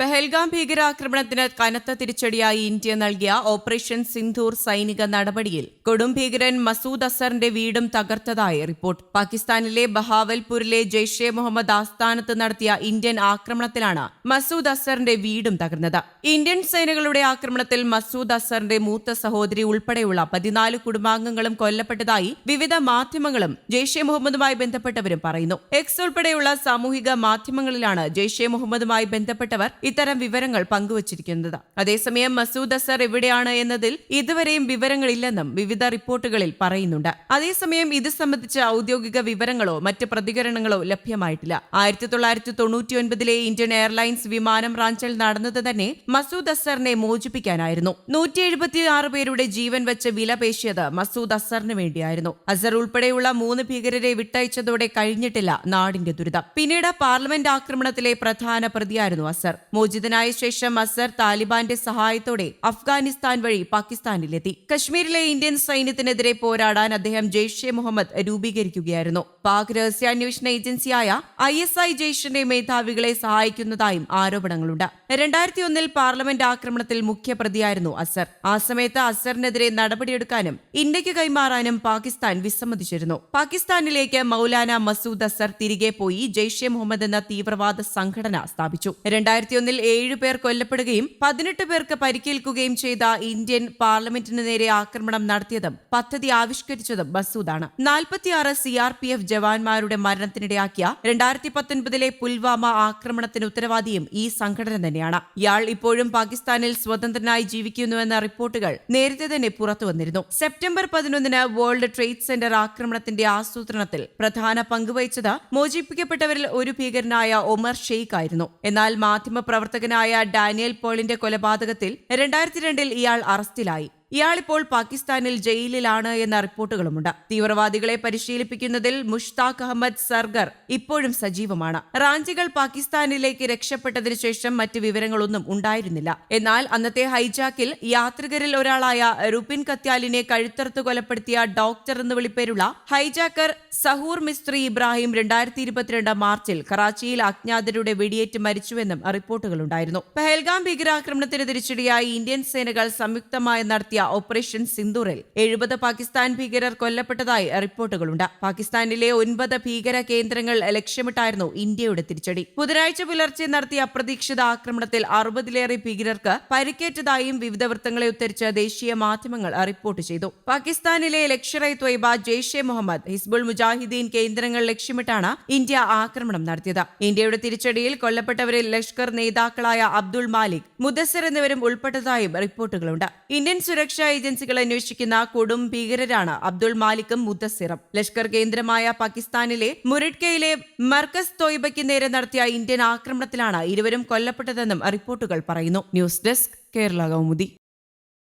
പെഹൽഗാം ഭീകരാക്രമണത്തിന് കനത്ത തിരിച്ചടിയായി ഇന്ത്യ നൽകിയ ഓപ്പറേഷൻ സിന്ധൂർ സൈനിക നടപടിയിൽ കൊടും ഭീകരൻ മസൂദ് അസറിന്റെ വീടും തകർത്തതായി റിപ്പോർട്ട്. പാകിസ്ഥാനിലെ ബഹാവൽപൂരിലെ ജെയ്ഷെ മുഹമ്മദ് ആസ്ഥാനത്ത് നടത്തിയ ഇന്ത്യൻ ആക്രമണത്തിലാണ് മസൂദ് അസറിന്റെ വീടും തകർന്നത്. ഇന്ത്യൻ സേനകളുടെ ആക്രമണത്തിൽ മസൂദ് അസറിന്റെ മൂത്ത സഹോദരി ഉൾപ്പെടെയുള്ള പതിനാല് കുടുംബാംഗങ്ങളും കൊല്ലപ്പെട്ടതായി വിവിധ മാധ്യമങ്ങളും ജെയ്ഷെ മുഹമ്മദുമായി ബന്ധപ്പെട്ടവരും പറയുന്നു. എക്സ് ഉൾപ്പെടെയുള്ള സാമൂഹിക മാധ്യമങ്ങളിലാണ് ജെയ്ഷെ മുഹമ്മദുമായി ബന്ധപ്പെട്ടവർ ഇത്തരം വിവരങ്ങൾ പങ്കുവച്ചിരിക്കുന്നത്. അതേസമയം മസൂദ് അസർ എവിടെയാണ് എന്നതിൽ ഇതുവരെയും വിവരങ്ങളില്ലെന്നും വിവിധ റിപ്പോർട്ടുകളിൽ പറയുന്നുണ്ട്. അതേസമയം ഇത് സംബന്ധിച്ച ഔദ്യോഗിക വിവരങ്ങളോ മറ്റ് പ്രതികരണങ്ങളോ ലഭ്യമായിട്ടില്ല. ആയിരത്തി തൊള്ളായിരത്തി തൊണ്ണൂറ്റിയൊൻപതിലെ ഇന്ത്യൻ എയർലൈൻസ് വിമാനം റാഞ്ചൽ നടന്നത് തന്നെ മസൂദ് അസറിനെ മോചിപ്പിക്കാനായിരുന്നു. നൂറ്റി എഴുപത്തിയാറ് പേരുടെ ജീവൻ വെച്ച് വിലപേശിയത് മസൂദ് അസറിന് വേണ്ടിയായിരുന്നു. അസർ ഉൾപ്പെടെയുള്ള മൂന്ന് ഭീകരരെ വിട്ടയച്ചതോടെ കഴിഞ്ഞിട്ടില്ല നാടിന്റെ ദുരിതം. പിന്നീട് പാർലമെന്റ് ആക്രമണത്തിലെ പ്രധാന പ്രതിയായിരുന്നു അസർ മോചിതനായ ശേഷം അസർ താലിബാന്റെ സഹായത്തോടെ അഫ്ഗാനിസ്ഥാൻ വഴി പാകിസ്ഥാനിലെത്തി. കശ്മീരിലെ ഇന്ത്യൻ സൈന്യത്തിനെതിരെ പോരാടാൻ അദ്ദേഹം ജെയ്ഷെ മുഹമ്മദ് രൂപീകരിക്കുകയായിരുന്നു. പാക് രഹസ്യാന്വേഷണ ഏജൻസിയായ ഐ എസ് ഐ ജെയ്ഷിന്റെ മേധാവികളെ സഹായിക്കുന്നതായും ആരോപണങ്ങളുണ്ട്. രണ്ടായിരത്തി ഒന്നിൽ പാർലമെന്റ് ആക്രമണത്തിൽ മുഖ്യപ്രതിയായിരുന്നു അസർ. ആ സമയത്ത് അസറിനെതിരെ നടപടിയെടുക്കാനും ഇന്ത്യയ്ക്ക് കൈമാറാനും പാകിസ്ഥാൻ വിസമ്മതിച്ചിരുന്നു. പാകിസ്ഥാനിലേക്ക് മൗലാന മസൂദ് അസർ തിരികെ പോയി ജെയ്ഷെ മുഹമ്മദ് എന്ന തീവ്രവാദ സംഘടന സ്ഥാപിച്ചു. രണ്ടായിരത്തി ഒന്നിൽ ഏഴ് പേർ കൊല്ലപ്പെടുകയും പതിനെട്ട് പേർക്ക് പരിക്കേൽക്കുകയും ചെയ്ത ഇന്ത്യൻ പാർലമെന്റിന് നേരെ ആക്രമണം നടത്തിയതും പദ്ധതി ആവിഷ്കരിച്ചതും മസൂദാണ്. നാൽപ്പത്തിയാറ് സി ആർ പി എഫ് ജവാന്മാരുടെ മരണത്തിനിടയാക്കിയ രണ്ടായിരത്തി പത്തൊൻപതിലെ പുൽവാമ ആക്രമണത്തിന് ഉത്തരവാദിയും ഈ സംഘടന തന്നെയാണ്. ഇയാൾ ഇപ്പോഴും പാകിസ്ഥാനിൽ സ്വതന്ത്രനായി ജീവിക്കുന്നുവെന്ന റിപ്പോർട്ടുകൾ നേരത്തെ തന്നെ പുറത്തു വന്നിരുന്നു. സെപ്റ്റംബർ പതിനൊന്നിന് വേൾഡ് ട്രേഡ് സെന്റർ ആക്രമണത്തിന്റെ ആസൂത്രണത്തിൽ പ്രധാന പങ്കുവഹിച്ചത് മോചിപ്പിക്കപ്പെട്ടവരിൽ ഒരു ഭീകരനായ ഒമർ ഷെയ്ഖ് ആയിരുന്നു. എന്നാൽ മാധ്യമപ്രവർത്തകനായ ഡാനിയൽ പോളിന്റെ കൊലപാതകത്തിൽ രണ്ടായിരത്തി രണ്ടിൽ ഇയാൾ അറസ്റ്റിലായി. ഇയാളിപ്പോൾ പാകിസ്ഥാനിൽ ജയിലിലാണ് എന്ന റിപ്പോർട്ടുകളുമുണ്ട്. തീവ്രവാദികളെ പരിശീലിപ്പിക്കുന്നതിൽ മുഷ്താഖ് അഹമ്മദ് സർഗർ ഇപ്പോഴും സജീവമാണ്. റാഞ്ചികൾ പാകിസ്ഥാനിലേക്ക് രക്ഷപ്പെട്ടതിനു ശേഷം മറ്റ് വിവരങ്ങളൊന്നും ഉണ്ടായിരുന്നില്ല. എന്നാൽ അന്നത്തെ ഹൈജാക്കിൽ യാത്രികരിൽ ഒരാളായ റുപിൻ കത്യാലിനെ കഴുത്തറുത്ത് കൊലപ്പെടുത്തിയ ഡോക്ടർ എന്ന് വിളിപ്പേരുള്ള ഹൈജാക്കർ സഹൂർ മിസ്ത്രി ഇബ്രാഹിം രണ്ടായിരത്തി ഇരുപത്തിരണ്ട് മാർച്ചിൽ കറാച്ചിയിൽ അജ്ഞാതരുടെ വെടിയേറ്റ് മരിച്ചുവെന്നും റിപ്പോർട്ടുകളുണ്ടായിരുന്നു. പെഹൽഗാം ഭീകരാക്രമണത്തിന് തിരിച്ചടിയായി ഇന്ത്യൻ സേനകൾ സംയുക്തമായി നടത്തിയ ഓപ്പറേഷൻ സിന്ദൂറിൽ എഴുപത് പാകിസ്ഥാൻ ഭീകരർ കൊല്ലപ്പെട്ടതായി റിപ്പോർട്ടുകളുണ്ട്. പാകിസ്ഥാനിലെ ഒൻപത് ഭീകര കേന്ദ്രങ്ങൾ ലക്ഷ്യമിട്ടായിരുന്നു ഇന്ത്യയുടെ തിരിച്ചടി. ബുധനാഴ്ച പുലർച്ചെ നടത്തിയ അപ്രതീക്ഷിത ആക്രമണത്തിൽ അറുപതിലേറെ ഭീകരർക്ക് പരിക്കേറ്റതായും വിവിധ വൃത്തങ്ങളെ ഉദ്ധരിച്ച് ദേശീയ മാധ്യമങ്ങൾ റിപ്പോർട്ട് ചെയ്തു. പാകിസ്ഥാനിലെ ലക്ഷർ ഇ ത്വയ്ബ ജെയ്ഷെ മുഹമ്മദ് ഹിസ്ബുൾ മുജാഹിദ്ദീൻ കേന്ദ്രങ്ങൾ ലക്ഷ്യമിട്ടാണ് ഇന്ത്യ ആക്രമണം നടത്തിയത്. ഇന്ത്യയുടെ തിരിച്ചടിയിൽ കൊല്ലപ്പെട്ടവരിൽ ലഷ്കർ നേതാക്കളായ അബ്ദുൾ മാലിക് മുദസർ എന്നിവരും ഉൾപ്പെട്ടതായും റിപ്പോർട്ടുകളുണ്ട്. ഇന്ത്യൻ സുരക്ഷാ ഏജൻസികൾ അന്വേഷിക്കുന്ന കൊടും ഭീകരരാണ് അബ്ദുൾ മാലിക്കും മുദ്ദസിറും ലഷ്കർ കേന്ദ്രമായ പാകിസ്ഥാനിലെ മുറിഡ്കയിലെ മർക്കസ് തോയ്ബയ്ക്ക് നേരെ നടത്തിയ ഇന്ത്യൻ ആക്രമണത്തിലാണ് ഇരുവരും കൊല്ലപ്പെട്ടതെന്നും റിപ്പോർട്ടുകൾ പറയുന്നു. News desk Kerala Kaumudi.